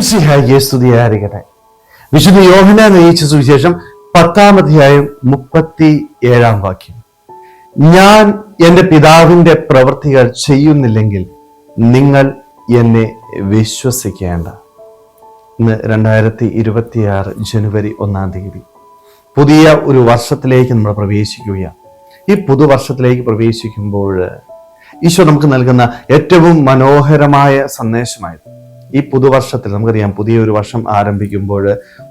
മിശിഹായിയെ സ്തുതിയായിരിക്കട്ടെ. വിശുദ്ധ യോഹന നയിച്ച സുവിശേഷം പത്താം അധ്യായം മുപ്പത്തി ഏഴാം വാക്യം. ഞാൻ എന്റെ പിതാവിന്റെ പ്രവൃത്തികൾ ചെയ്യുന്നില്ലെങ്കിൽ നിങ്ങൾ എന്നെ വിശ്വസിക്കേണ്ട. ഇന്ന് രണ്ടായിരത്തി ഇരുപത്തിയാറ് ജനുവരി ഒന്നാം തീയതി. പുതിയ ഒരു വർഷത്തിലേക്ക് നമ്മൾ പ്രവേശിക്കുകയാണ്. ഈ പുതുവർഷത്തിലേക്ക് പ്രവേശിക്കുമ്പോൾ ഈശോ നമുക്ക് നൽകുന്ന ഏറ്റവും മനോഹരമായ സന്ദേശമായിരുന്നു. ഈ പുതുവർഷത്തിൽ നമുക്കറിയാം പുതിയൊരു വർഷം ആരംഭിക്കുമ്പോൾ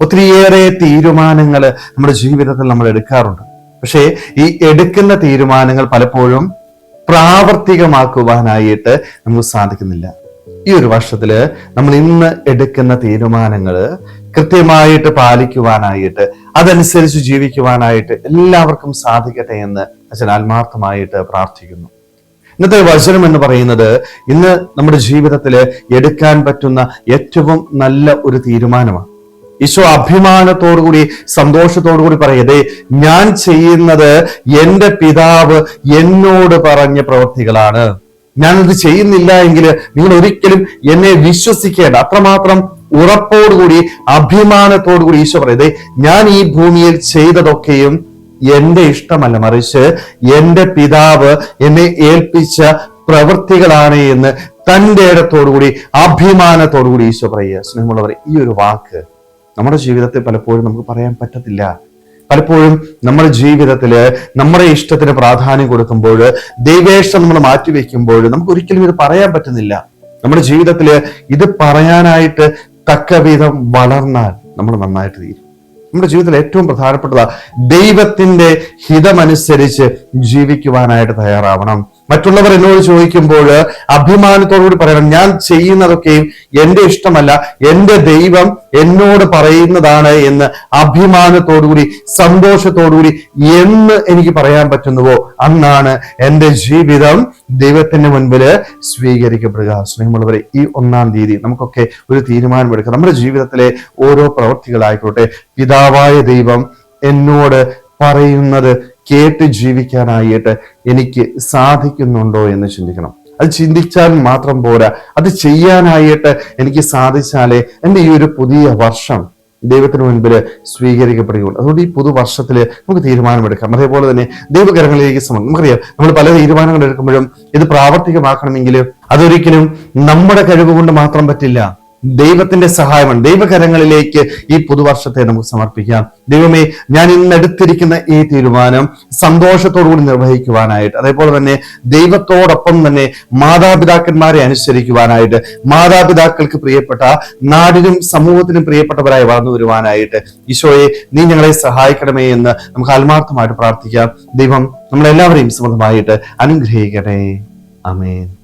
ഒത്തിരിയേറെ തീരുമാനങ്ങൾ നമ്മുടെ ജീവിതത്തിൽ നമ്മൾ എടുക്കാറുണ്ട്. പക്ഷേ ഈ എടുക്കുന്ന തീരുമാനങ്ങൾ പലപ്പോഴും പ്രാവർത്തികമാക്കുവാനായിട്ട് നമുക്ക് സാധിക്കുന്നില്ല. ഈ ഒരു വർഷത്തിൽ നമ്മൾ ഇന്ന് എടുക്കുന്ന തീരുമാനങ്ങൾ കൃത്യമായിട്ട് പാലിക്കുവാനായിട്ട് അതനുസരിച്ച് ജീവിക്കുവാനായിട്ട് എല്ലാവർക്കും സാധിക്കട്ടെ എന്ന് അച്ഛൻ ആത്മാർത്ഥമായിട്ട് പ്രാർത്ഥിക്കുന്നു. ഇന്നത്തെ വചനം എന്ന് പറയുന്നത് ഇന്ന് നമ്മുടെ ജീവിതത്തിൽ എടുക്കാൻ പറ്റുന്ന ഏറ്റവും നല്ല ഒരു തീരുമാനമാണ്. ഈശോ അഭിമാനത്തോടുകൂടി സന്തോഷത്തോടുകൂടി പറയതേ ഞാൻ ചെയ്യുന്നത് എന്റെ പിതാവ് എന്നോട് പറഞ്ഞ പ്രവൃത്തികളാണ്. ഞാനത് ചെയ്യുന്നില്ല എങ്കിൽ നിങ്ങൾ ഒരിക്കലും എന്നെ വിശ്വസിക്കേണ്ട. അത്രമാത്രം ഉറപ്പോടുകൂടി അഭിമാനത്തോടുകൂടി ഈശോ പറയതേ ഞാൻ ഈ ഭൂമിയിൽ ചെയ്തതൊക്കെയും എന്റെ ഇഷ്ടമല്ല മറിച്ച് എന്റെ പിതാവ് എന്നെ ഏൽപ്പിച്ച പ്രവൃത്തികളാണ് എന്ന് തന്റെ ഇടത്തോടുകൂടി അഭിമാനത്തോടുകൂടി ഈശോ പറയുക. സ്നേഹമുള്ളവർ ഈ ഒരു വാക്ക് നമ്മുടെ ജീവിതത്തിൽ പലപ്പോഴും നമുക്ക് പറയാൻ പറ്റത്തില്ല. പലപ്പോഴും നമ്മുടെ ജീവിതത്തിൽ നമ്മുടെ ഇഷ്ടത്തിന് പ്രാധാന്യം കൊടുക്കുമ്പോൾ ദൈവേഷ്ടം നമ്മൾ മാറ്റിവെക്കുമ്പോൾ നമുക്ക് ഒരിക്കലും ഇത് പറയാൻ പറ്റുന്നില്ല. നമ്മുടെ ജീവിതത്തിൽ ഇത് പറയാനായിട്ട് തക്കവിധം വളർന്നാൽ നമ്മൾ നന്നായിട്ട് തീരും. നമ്മുടെ ജീവിതത്തിൽ ഏറ്റവും പ്രധാനപ്പെട്ടതാണ് ദൈവത്തിന്റെ ഹിതമനുസരിച്ച് ജീവിക്കുവാനായിട്ട് തയ്യാറാവണം. മറ്റുള്ളവർ എന്നോട് ചോദിക്കുമ്പോൾ അഭിമാനത്തോടുകൂടി പറയണം. ഞാൻ ചെയ്യുന്നതൊക്കെയും എന്റെ ഇഷ്ടമല്ല. എന്റെ ദൈവം എന്നോട് പറയുന്നതാണ് എന്ന് അഭിമാനത്തോടുകൂടി സന്തോഷത്തോടുകൂടി എന്ന് എനിക്ക് പറയാൻ പറ്റുന്നുവോ? അന്നാണ് എന്റെ ജീവിതം ദൈവത്തിന്റെ മുൻപിൽ സ്വീകരിക്കപ്പെടുക. സ്നേഹമുള്ളവരെ ഈ ഒന്നാം തീയതി നമുക്കൊക്കെ ഒരു തീരുമാനമെടുക്കാം. നമ്മുടെ ജീവിതത്തിലെ ഓരോ പ്രവൃത്തികളായിക്കോട്ടെ പിതാവായ ദൈവം എന്നോട് പറയുന്നത് കേട്ട് ജീവിക്കാനായിട്ട് എനിക്ക് സാധിക്കുന്നുണ്ടോ എന്ന് ചിന്തിക്കണം. അത് ചിന്തിച്ചാൽ മാത്രം പോരാ. അത് ചെയ്യാനായിട്ട് എനിക്ക് സാധിച്ചാലേ എന്റെ ഈ ഒരു പുതിയ വർഷം ദൈവത്തിന് മുൻപിൽ സ്വീകരിക്കപ്പെടുകയുള്ളൂ. അതുകൊണ്ട് ഈ പുതുവർഷത്തിൽ നമുക്ക് തീരുമാനമെടുക്കാം. അതേപോലെ തന്നെ ദൈവകരങ്ങളിലേക്ക് സമം നമുക്കറിയാം നമ്മൾ പല തീരുമാനങ്ങൾ എടുക്കുമ്പോഴും ഇത് പ്രാവർത്തികമാക്കണമെങ്കിൽ അതൊരിക്കലും നമ്മുടെ കഴിവ് കൊണ്ട് മാത്രം പറ്റില്ല. ദൈവത്തിന്റെ സഹായമാണ്. ദൈവകരങ്ങളിലേക്ക് ഈ പുതുവർഷത്തെ നമുക്ക് സമർപ്പിക്കാം. ദൈവമേ ഞാൻ ഇന്ന് എടുത്തിരിക്കുന്ന ഈ തീരുമാനം സന്തോഷത്തോടുകൂടി നിർവഹിക്കുവാനായിട്ട് അതേപോലെ തന്നെ ദൈവത്തോടൊപ്പം തന്നെ മാതാപിതാക്കന്മാരെ അനുസരിക്കുവാനായിട്ട് മാതാപിതാക്കൾക്ക് പ്രിയപ്പെട്ട നാടിനും സമൂഹത്തിനും പ്രിയപ്പെട്ടവരായി വളർന്നു വരുവാനായിട്ട് ഈശോയെ നീ ഞങ്ങളെ സഹായിക്കണമേ എന്ന് നമുക്ക് ആത്മാർത്ഥമായിട്ട് പ്രാർത്ഥിക്കാം. ദൈവം നമ്മളെല്ലാവരെയും സമൃദ്ധമായിട്ട് അനുഗ്രഹിക്കട്ടെ. അമേൻ